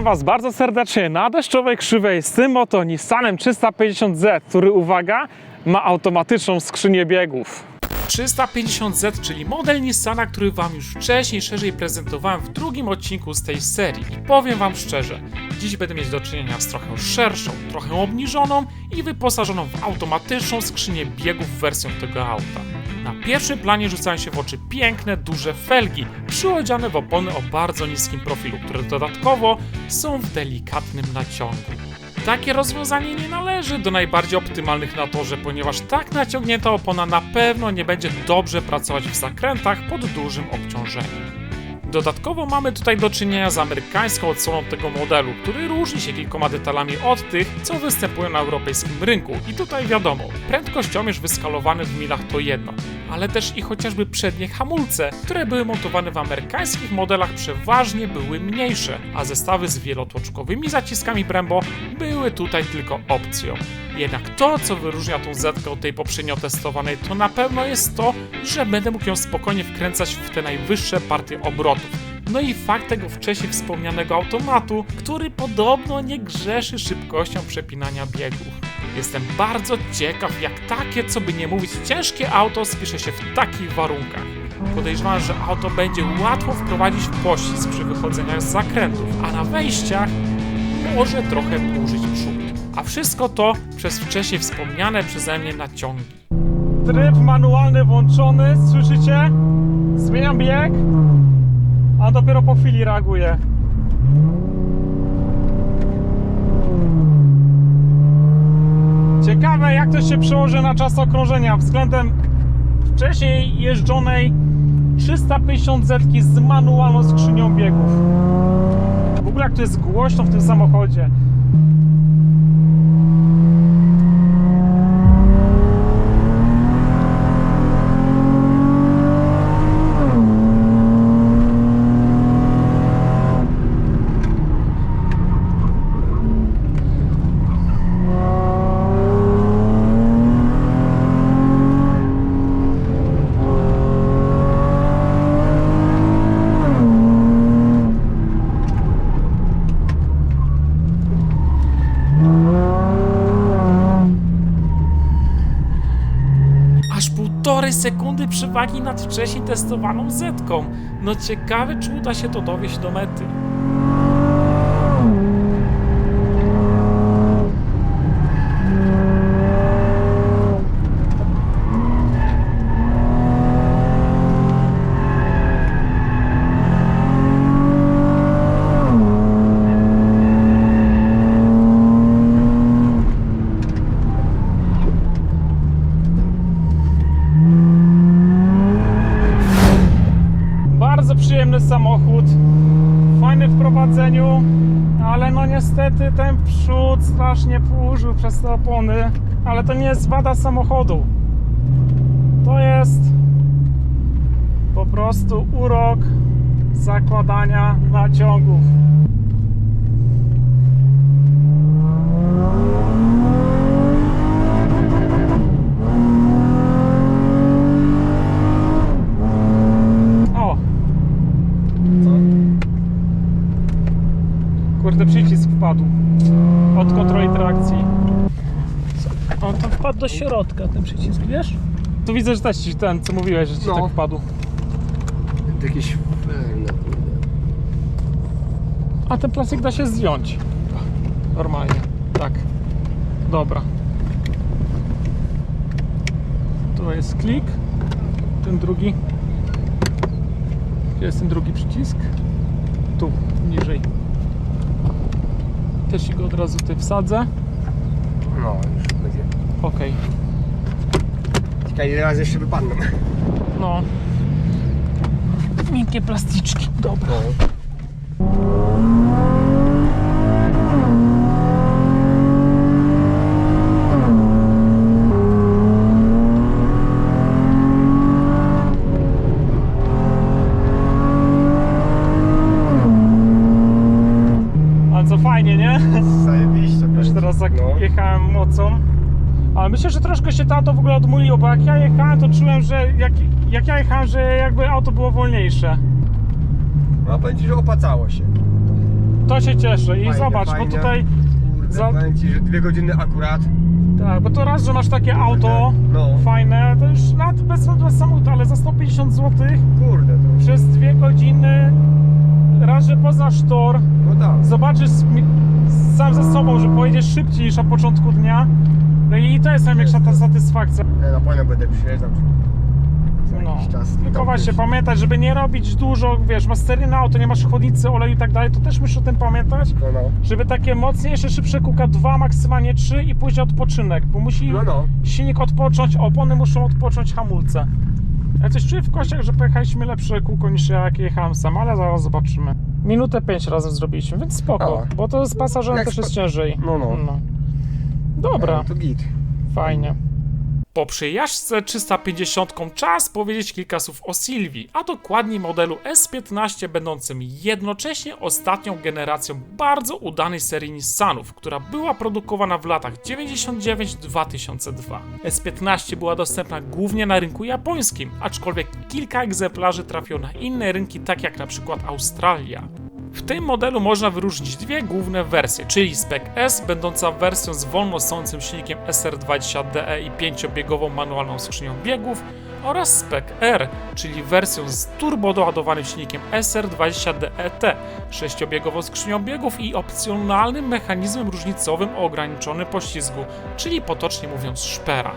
Witam Was bardzo serdecznie na deszczowej krzywej z tym oto Nissanem 350Z, który, uwaga, ma automatyczną skrzynię biegów. 350Z, czyli model Nissana, który Wam już wcześniej szerzej prezentowałem w drugim odcinku z tej serii. I powiem Wam szczerze, dziś będę mieć do czynienia z trochę szerszą, trochę obniżoną i wyposażoną w automatyczną skrzynię biegów wersją tego auta. Na pierwszym planie rzucają się w oczy piękne, duże felgi, przyodziane w opony o bardzo niskim profilu, które dodatkowo są w delikatnym naciągu. Takie rozwiązanie nie należy do najbardziej optymalnych na torze, ponieważ tak naciągnięta opona na pewno nie będzie dobrze pracować w zakrętach pod dużym obciążeniem. Dodatkowo mamy tutaj do czynienia z amerykańską odsłoną tego modelu, który różni się kilkoma detalami od tych, co występują na europejskim rynku. I tutaj wiadomo, prędkościomierz wyskalowany w milach to jedno, ale też i chociażby przednie hamulce, które były montowane w amerykańskich modelach przeważnie były mniejsze, a zestawy z wielotłoczkowymi zaciskami Brembo były tutaj tylko opcją. Jednak to, co wyróżnia tą Zetkę od tej poprzednio testowanej, to na pewno jest to, że będę mógł ją spokojnie wkręcać w te najwyższe partie obrotów. No i fakt tego wcześniej wspomnianego automatu, który podobno nie grzeszy szybkością przepinania biegów. Jestem bardzo ciekaw, jak takie, co by nie mówić, ciężkie auto spisze się w takich warunkach. Podejrzewam, że auto będzie łatwo wprowadzić w poślizg przy wychodzeniach z zakrętów, a na wejściach może trochę burzyć przód. A wszystko to przez wcześniej wspomniane przeze mnie naciągi. Tryb manualny włączony, słyszycie? Zmieniam bieg, a dopiero po chwili reaguje. Ciekawe jak to się przełoży na czas okrążenia względem wcześniej jeżdżonej 350 zetki z manualną skrzynią biegów. W ogóle jak to jest głośno w tym samochodzie. Aż półtorej sekundy przewagi nad wcześniej testowaną Zetką. No ciekawe, czy uda się to dowieść do mety. Bardzo przyjemny samochód, fajny w prowadzeniu, ale no niestety ten przód strasznie płużył przez te opony, ale to nie jest wada samochodu. To jest po prostu urok zakładania naciągów. O, Kurde, przycisk wpadł od kontroli trakcji. On tam wpadł do środka, ten przycisk, wiesz? Tu widzę, że też ci ten, co mówiłeś, że ci No. tak wpadł. Jakiś fajny, kurde. A ten plastik da się zdjąć. Normalnie. Tak. Dobra. Tu jest klik. Ten drugi. Gdzie jest ten drugi przycisk? Tu, niżej. Też ci go od razu tutaj wsadzę. No, już. Okej. Ciekawe ile razy jeszcze wypadną. No. Miękkie plasticzki. Dobra. No. Ale co fajnie, nie? Zajebiście. Już będzie. teraz jak No. jechałem mocą. Ale myślę, że troszkę się to auto w ogóle odmuliło, bo jak ja jechałem, to czułem, że jak, jak ja jechałem, że jakby auto było wolniejsze. A powiem ci, że opłacało się. to się cieszę. I Fajnie, zobacz, fajnie. bo tutaj. Kurde, Za- powiem ci, że dwie godziny akurat. Tak, bo to raz, że masz takie auto No. fajne, to już nawet bez, bez samochodu, ale za 150 zł Kurde, to... przez dwie godziny. Raz, że poznasz tor, No tak. zobaczysz mi- sam ze sobą, że pojedziesz szybciej niż na początku dnia. No i to jest największa ta satysfakcja. Ja na pewno będę przyjeżdżał. No. jakiś czas. Tylko właśnie pamiętać, żeby nie robić dużo, wiesz, masz seryjne auto, nie masz chłodnicy, oleju i tak dalej, to też musisz o tym pamiętać, No, no. żeby takie mocniejsze, szybsze kółka, dwa, maksymalnie trzy i później odpoczynek, bo musi No, no. silnik odpocząć, opony muszą odpocząć, hamulce. Ja coś czuję w kościach, że pojechaliśmy lepsze kółko niż ja jak jechałem sam, ale zaraz zobaczymy. Minutę pięć razem zrobiliśmy, więc spoko, A. bo to z pasażerem Jak też jest spa- ciężej. No, no. Dobra, No, to git. fajnie. Po przejażdżce 350 czas powiedzieć kilka słów o Sylwii, a dokładniej modelu S15 będącym jednocześnie ostatnią generacją bardzo udanej serii Nissanów, która była produkowana w latach 99-2002. S15 była dostępna głównie na rynku japońskim, aczkolwiek kilka egzemplarzy trafiło na inne rynki, tak jak na przykład Australia. W tym modelu można wyróżnić dwie główne wersje, czyli Spec S, będąca wersją z wolno sącym silnikiem SR20DE i pięciobiegową manualną skrzynią biegów oraz Spec R, czyli wersją z turbodoładowanym silnikiem SR20DET, sześciobiegową skrzynią biegów i opcjonalnym mechanizmem różnicowym o ograniczonym poślizgu, czyli potocznie mówiąc szpera.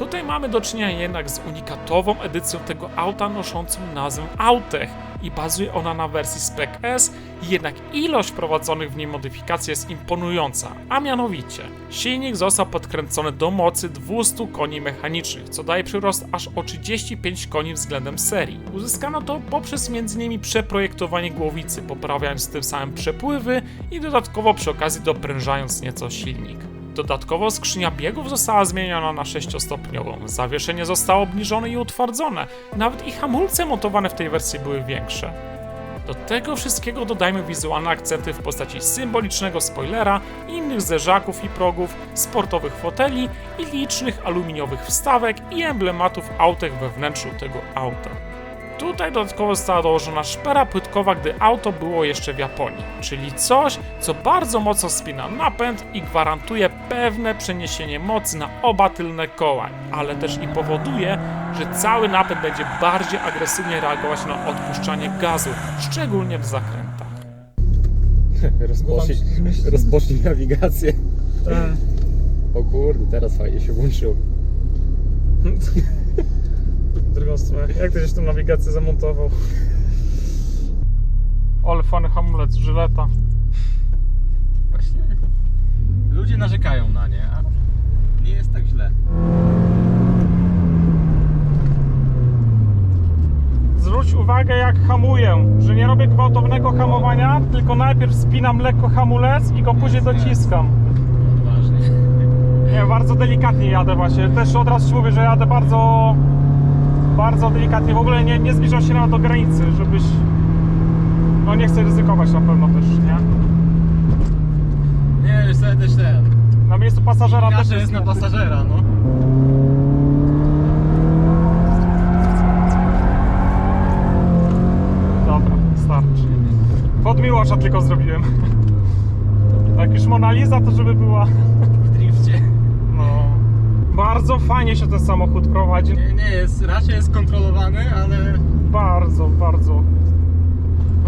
Tutaj mamy do czynienia jednak z unikatową edycją tego auta noszącą nazwę Autech i bazuje ona na wersji Spec S, jednak ilość wprowadzonych w niej modyfikacji jest imponująca, a mianowicie silnik został podkręcony do mocy 200 koni mechanicznych, co daje przyrost aż o 35 koni względem serii. Uzyskano to poprzez m.in. przeprojektowanie głowicy, poprawiając tym samym przepływy i dodatkowo przy okazji doprężając nieco silnik. Dodatkowo skrzynia biegów została zmieniona na 6-stopniową, zawieszenie zostało obniżone i utwardzone, nawet i hamulce montowane w tej wersji były większe. Do tego wszystkiego dodajmy wizualne akcenty w postaci symbolicznego spoilera, innych zderzaków i progów, sportowych foteli i licznych aluminiowych wstawek i emblematów autek we wnętrzu tego auta. Tutaj dodatkowo została dołożona szpera płytkowa, gdy auto było jeszcze w Japonii, czyli coś, co bardzo mocno spina napęd i gwarantuje pewne przeniesienie mocy na oba tylne koła, ale też i powoduje, że cały napęd będzie bardziej agresywnie reagować na odpuszczanie gazu, szczególnie w zakrętach. Rozpocznij, rozpocznij nawigację. O kurde, teraz fajnie się włączyło. drugą stronę. Jak ty żeś tą nawigację zamontował? Ale fajny hamulec, żyleta. Właśnie. Ludzie narzekają na nie, a nie jest tak źle. Zwróć uwagę jak hamuję, że nie robię gwałtownego hamowania, tylko najpierw spinam lekko hamulec i go później dociskam. Odważnie. Nie, bardzo delikatnie jadę właśnie. Też od razu ci mówię, że jadę bardzo, bardzo delikatnie. W ogóle nie, nie zbliżam się nawet do granicy, żebyś... No nie chcę ryzykować na pewno też, nie? Nie, wiesz ja też ten. Na miejscu pasażera też jest na smutny. pasażera, no. Dobra, starczy. Pod Miłosza tylko zrobiłem. Jak już Mona Lisa, to żeby była... No... Bardzo fajnie się ten samochód prowadzi. Nie, nie jest, raczej jest kontrolowany, ale Bardzo, bardzo.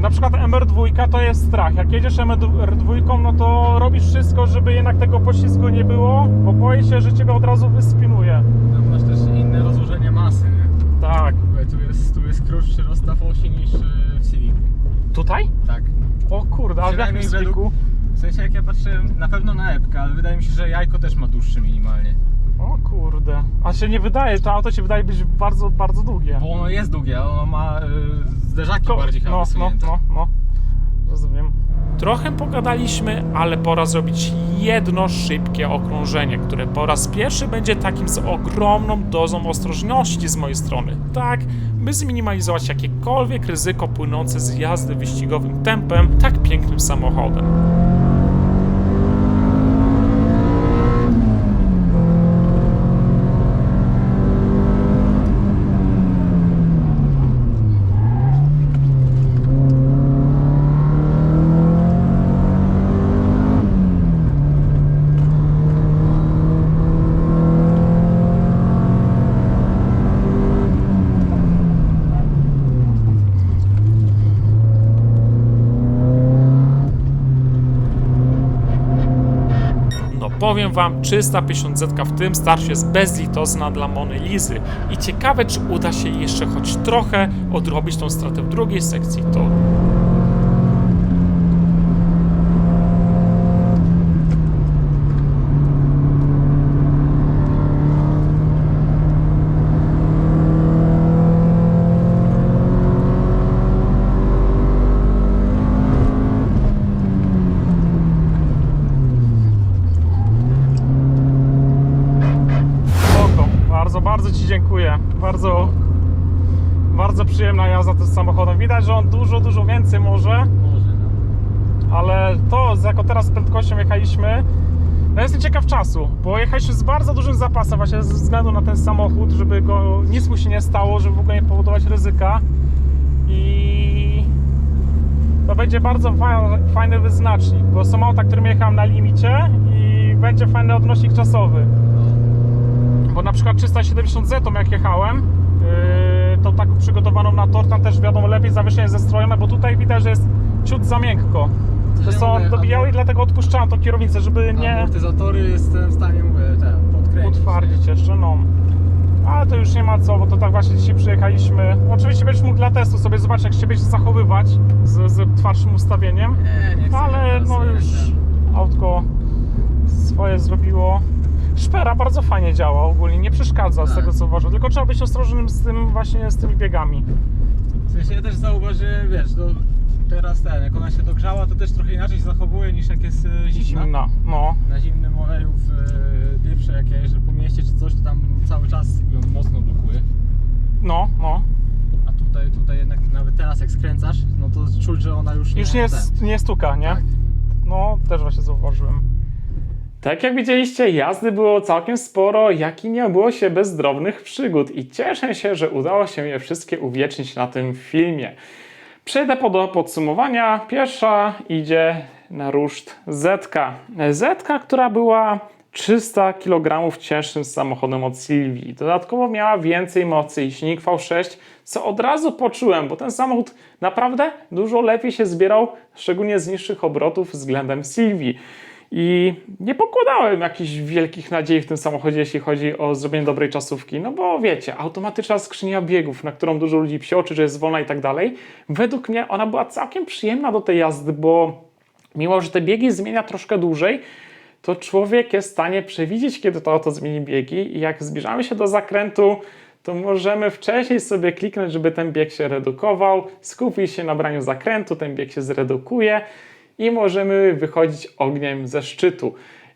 Na przykład MR2 to jest strach. Jak jedziesz MR2, no to robisz wszystko, żeby jednak tego poślizgu nie było, bo boję się, że ciebie od razu wyspinuje. tam masz też inne rozłożenie masy, nie? Tak. Tu jest, tu jest krótszy rozstaw osi niż y, w Civicu. Tutaj? Tak. O kurde, a w jakim według-? W sensie jak ja patrzyłem, na pewno na epkę, ale wydaje mi się, że jajko też ma dłuższy minimalnie. O kurde. A się nie wydaje, to auto się wydaje być bardzo, bardzo długie. Bo ono jest długie, ono ma y, zderzaki Ko- bardziej chyba no, no, wysunięte. no, no. Rozumiem. Trochę pogadaliśmy, ale pora zrobić jedno szybkie okrążenie, które po raz pierwszy będzie takim z ogromną dozą ostrożności z mojej strony. Tak, by zminimalizować jakiekolwiek ryzyko płynące z jazdy wyścigowym tempem tak pięknym samochodem. Powiem wam, 350 zetka w tym starciu jest bezlitosna dla Mony Lizy i ciekawe, czy uda się jeszcze choć trochę odrobić tą stratę w drugiej sekcji toru. Spoko. Bardzo, bardzo Ci dziękuję. Bardzo, bardzo przyjemna jazda tym samochodem. Widać, że on dużo, dużo więcej może, Może, no. ale to, z jaką teraz prędkością jechaliśmy, no jestem ciekaw czasu, bo jechaliśmy z bardzo dużym zapasem właśnie ze względu na ten samochód, żeby go, nic mu się nie stało, żeby w ogóle nie powodować ryzyka i to będzie bardzo fa- fajny wyznacznik, bo są auta, którym jechałem na limicie i będzie fajny odnośnik czasowy. Bo na przykład 370Z jak jechałem, yy, tą taką przygotowaną na tor, tam też wiadomo lepiej zawieszenie zestrojone, bo tutaj widać, że jest ciut za miękko. Coś To ja są mówię, dobijały i dlatego odpuszczałem tą kierownicę, żeby nie Amortyzatory jestem w stanie, mówię, te, podkręcić. utwardzić jeszcze, no. Ale to już nie ma co, bo to tak właśnie dzisiaj przyjechaliśmy. Oczywiście będziesz mógł dla testu sobie zobaczyć, jak się będzie zachowywać z, z twardszym ustawieniem. Nie, nie chcę. Ale no nie już chcę. autko swoje zrobiło. Szpera bardzo fajnie działa ogólnie, nie przeszkadza z Tak. tego co uważam, tylko trzeba być ostrożnym z tym właśnie z tymi biegami. W sensie ja też zauważyłem, wiesz, to teraz ten, jak ona się dogrzała, to też trochę inaczej się zachowuje niż jak jest e, zimna. Zimna, no. Na zimnym oleju w e, pierwsze jak ja jeżdżę po mieście czy coś, to tam cały czas ją mocno blokuje. No, no. A tutaj, tutaj jednak nawet teraz jak skręcasz, no to czuć, że ona już nie... Już nie, ten. nie stuka, nie? Tak. No, też właśnie zauważyłem. Tak jak widzieliście, jazdy było całkiem sporo, jak i nie było się bez drobnych przygód i cieszę się, że udało się je wszystkie uwiecznić na tym filmie. Przejdę do podsumowania. Pierwsza idzie na ruszt Zetka. Zetka, która była 300 kg cięższym samochodem od Silvii. Dodatkowo miała więcej mocy i silnik V6, co od razu poczułem, bo ten samochód naprawdę dużo lepiej się zbierał, szczególnie z niższych obrotów względem Silvii. I nie pokładałem jakichś wielkich nadziei w tym samochodzie, jeśli chodzi o zrobienie dobrej czasówki. No bo wiecie, automatyczna skrzynia biegów, na którą dużo ludzi psioczy, że jest wolna i tak dalej. Według mnie ona była całkiem przyjemna do tej jazdy, bo mimo, że te biegi zmienia troszkę dłużej, to człowiek jest w stanie przewidzieć, kiedy to auto zmieni biegi i jak zbliżamy się do zakrętu, to możemy wcześniej sobie kliknąć, żeby ten bieg się redukował, skupić się na braniu zakrętu, ten bieg się zredukuje i możemy wychodzić ogniem ze szczytu.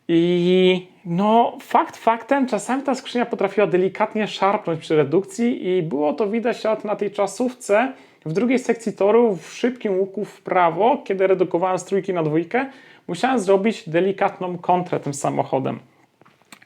I no, fakt faktem, czasami ta skrzynia potrafiła delikatnie szarpnąć przy redukcji i było to widać nawet na tej czasówce w drugiej sekcji toru w szybkim łuku w prawo, kiedy redukowałem z trójki na dwójkę, musiałem zrobić delikatną kontrę tym samochodem.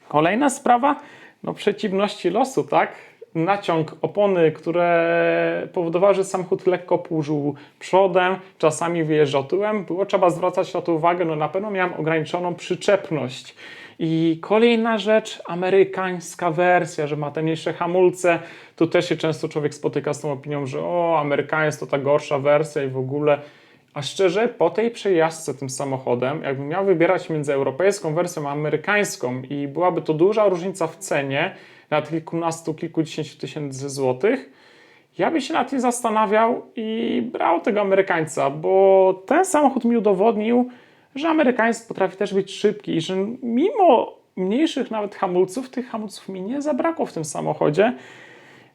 Kolejna sprawa, no przeciwności losu, tak? Naciąg opony, które powodowały, że samochód lekko płużył przodem, czasami wyjeżdżał tyłem. Było trzeba zwracać na to uwagę, no na pewno miałem ograniczoną przyczepność. I kolejna rzecz, amerykańska wersja, że ma te mniejsze hamulce. Tu też się często człowiek spotyka z tą opinią, że o, amerykański to ta gorsza wersja i w ogóle. A szczerze, po tej przejażdżce tym samochodem, jakbym miał wybierać między europejską wersją a amerykańską i byłaby to duża różnica w cenie, na kilkunastu, kilkudziesięciu tysięcy złotych, ja bym się nad tym zastanawiał i brał tego Amerykańca, bo ten samochód mi udowodnił, że Amerykański potrafi też być szybki i że mimo mniejszych nawet hamulców, tych hamulców mi nie zabrakło w tym samochodzie,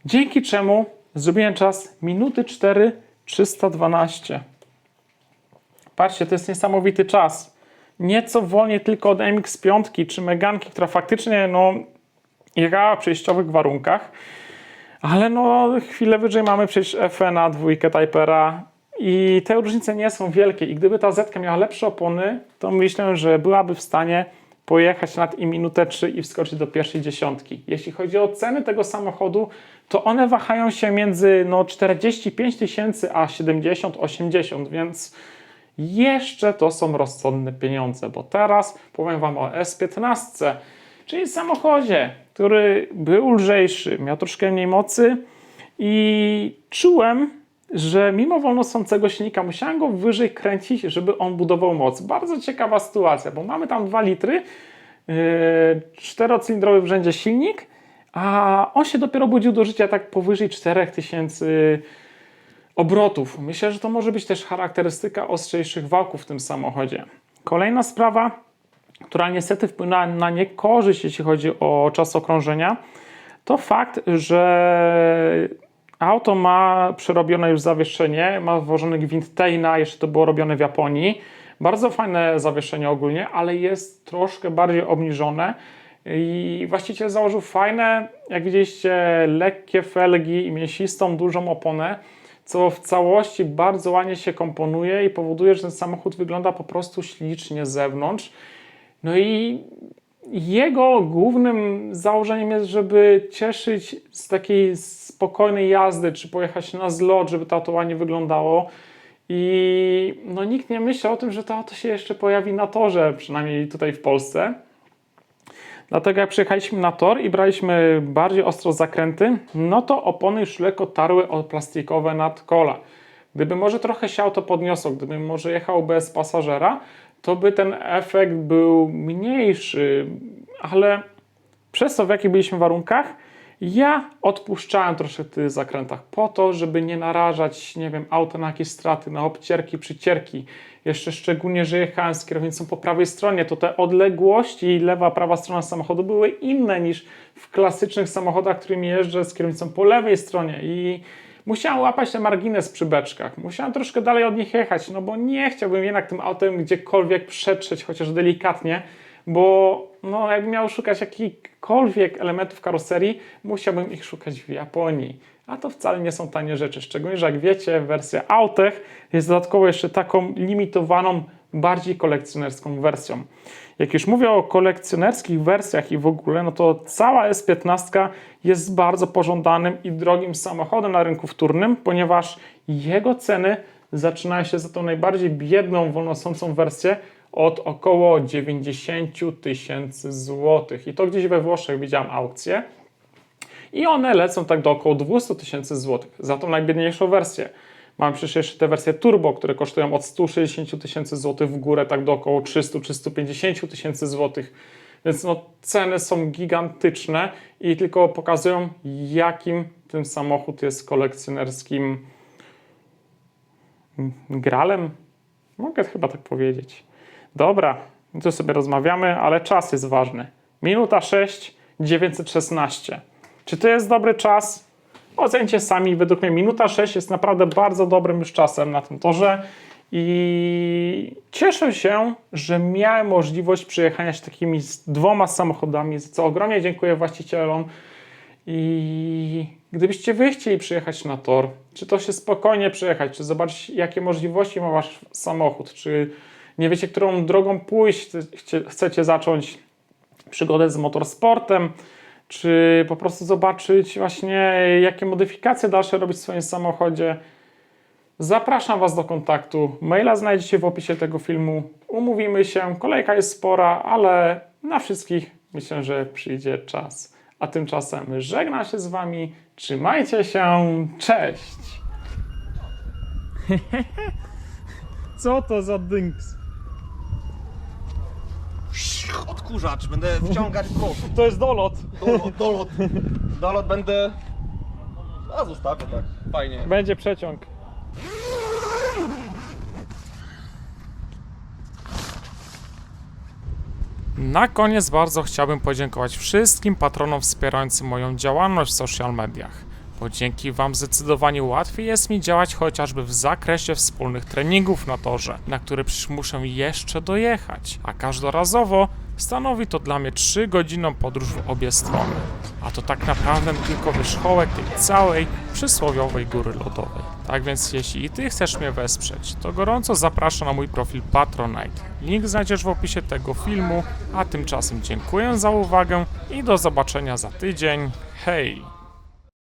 dzięki czemu zrobiłem czas minuty 4 312. Patrzcie, to jest niesamowity czas. Nieco wolniej tylko od MX-5 czy Meganki, która faktycznie no, jechała w przejściowych warunkach, ale no chwilę wyżej mamy przecież FE na dwójkę Typera i te różnice nie są wielkie i gdyby ta Zetka miała lepsze opony, to myślę, że byłaby w stanie pojechać nad i minutę 3 i wskoczyć do pierwszej dziesiątki. Jeśli chodzi o ceny tego samochodu, to one wahają się między no, 45 tysięcy a 70-80, więc jeszcze to są rozsądne pieniądze, bo teraz powiem Wam o S15, czyli samochodzie, który był lżejszy, miał troszkę mniej mocy i czułem, że mimo wolnosącego silnika musiałem go wyżej kręcić, żeby on budował moc. Bardzo ciekawa sytuacja, bo mamy tam 2 litry, Yy, czterocylindrowy w rzędzie silnik, a on się dopiero budził do życia tak powyżej 4000 obrotów. Myślę, że to może być też charakterystyka ostrzejszych wałków w tym samochodzie. Kolejna sprawa, która niestety wpłynęła na niekorzyść, jeśli chodzi o czas okrążenia, to fakt, że auto ma przerobione już zawieszenie, ma włożony gwint Teina, jeszcze to było robione w Japonii. Bardzo fajne zawieszenie ogólnie, ale jest troszkę bardziej obniżone. I właściciel założył fajne, jak widzieliście, lekkie felgi i mięsistą, dużą oponę, co w całości bardzo ładnie się komponuje i powoduje, że ten samochód wygląda po prostu ślicznie z zewnątrz. No i jego głównym założeniem jest, żeby cieszyć z takiej spokojnej jazdy, czy pojechać na zlot, żeby to auto ładnie wyglądało. I no, nikt nie myślał o tym, że to auto się jeszcze pojawi na torze, przynajmniej tutaj w Polsce. Dlatego jak przyjechaliśmy na tor i braliśmy bardziej ostro zakręty, no to opony już lekko tarły o plastikowe nadkola. Gdyby może trochę się auto podniosło, gdyby może jechał bez pasażera, to by ten efekt był mniejszy, ale przez to w jakich byliśmy warunkach, ja odpuszczałem troszkę w tych zakrętach po to, żeby nie narażać, nie wiem, auta na jakieś straty, na obcierki, przycierki. Jeszcze szczególnie, że jechałem z kierownicą po prawej stronie, to te odległości lewa, prawa strona samochodu były inne niż w klasycznych samochodach, którymi jeżdżę z kierownicą po lewej stronie i musiałem łapać ten margines przy beczkach. Musiałem troszkę dalej od nich jechać, no bo nie chciałbym jednak tym autem gdziekolwiek przetrzeć, chociaż delikatnie, bo no, jakbym miał szukać jakichkolwiek elementów karoserii, musiałbym ich szukać w Japonii. A to wcale nie są tanie rzeczy, szczególnie, że jak wiecie, wersja Autech jest dodatkowo jeszcze taką limitowaną, bardziej kolekcjonerską wersją. Jak już mówię o kolekcjonerskich wersjach i w ogóle, no to cała S15 jest bardzo pożądanym i drogim samochodem na rynku wtórnym, ponieważ jego ceny zaczynają się za tą najbardziej biedną, wolnosącą wersję od około 90 tysięcy złotych. I to gdzieś we Włoszech widziałem aukcję. I one lecą tak do około 200 tysięcy złotych za tą najbiedniejszą wersję. Mam przecież jeszcze te wersje turbo, które kosztują od 160 tysięcy złotych w górę, tak do około 300-350 tysięcy złotych. Więc no, ceny są gigantyczne i tylko pokazują, jakim ten samochód jest kolekcjonerskim gralem. Mogę chyba tak powiedzieć. Dobra, tu sobie rozmawiamy, ale czas jest ważny. Minuta 6, 916. Czy to jest dobry czas? Ocencie sami. Według mnie minuta 6 jest naprawdę bardzo dobrym już czasem na tym torze. I cieszę się, że miałem możliwość przyjechania się takimi dwoma samochodami, za co ogromnie dziękuję właścicielom. I gdybyście wy chcieli przyjechać na tor, czy to się spokojnie przejechać, czy zobaczyć, jakie możliwości ma wasz samochód, czy nie wiecie, którą drogą pójść, chcecie zacząć przygodę z motorsportem, czy po prostu zobaczyć właśnie, jakie modyfikacje dalsze robić w swoim samochodzie. Zapraszam Was do kontaktu. Maila znajdziecie w opisie tego filmu. Umówimy się. Kolejka jest spora, ale na wszystkich myślę, że przyjdzie czas. A tymczasem żegnam się z Wami. Trzymajcie się. Cześć! Co to za dynks? Odkurzacz, będę wciągać prąd. To jest dolot. Dolot, dolot. Dolot będę... A zostawię tak, fajnie. Będzie przeciąg. Na koniec bardzo chciałbym podziękować wszystkim patronom wspierającym moją działalność w social mediach. Bo dzięki Wam zdecydowanie łatwiej jest mi działać chociażby w zakresie wspólnych treningów na torze, na które przecież muszę jeszcze dojechać, a każdorazowo stanowi to dla mnie 3 godzinną podróż w obie strony. A to tak naprawdę tylko wierzchołek tej całej przysłowiowej góry lodowej. Tak więc jeśli i Ty chcesz mnie wesprzeć, to gorąco zapraszam na mój profil Patronite. Link znajdziesz w opisie tego filmu, a tymczasem dziękuję za uwagę i do zobaczenia za tydzień. Hej!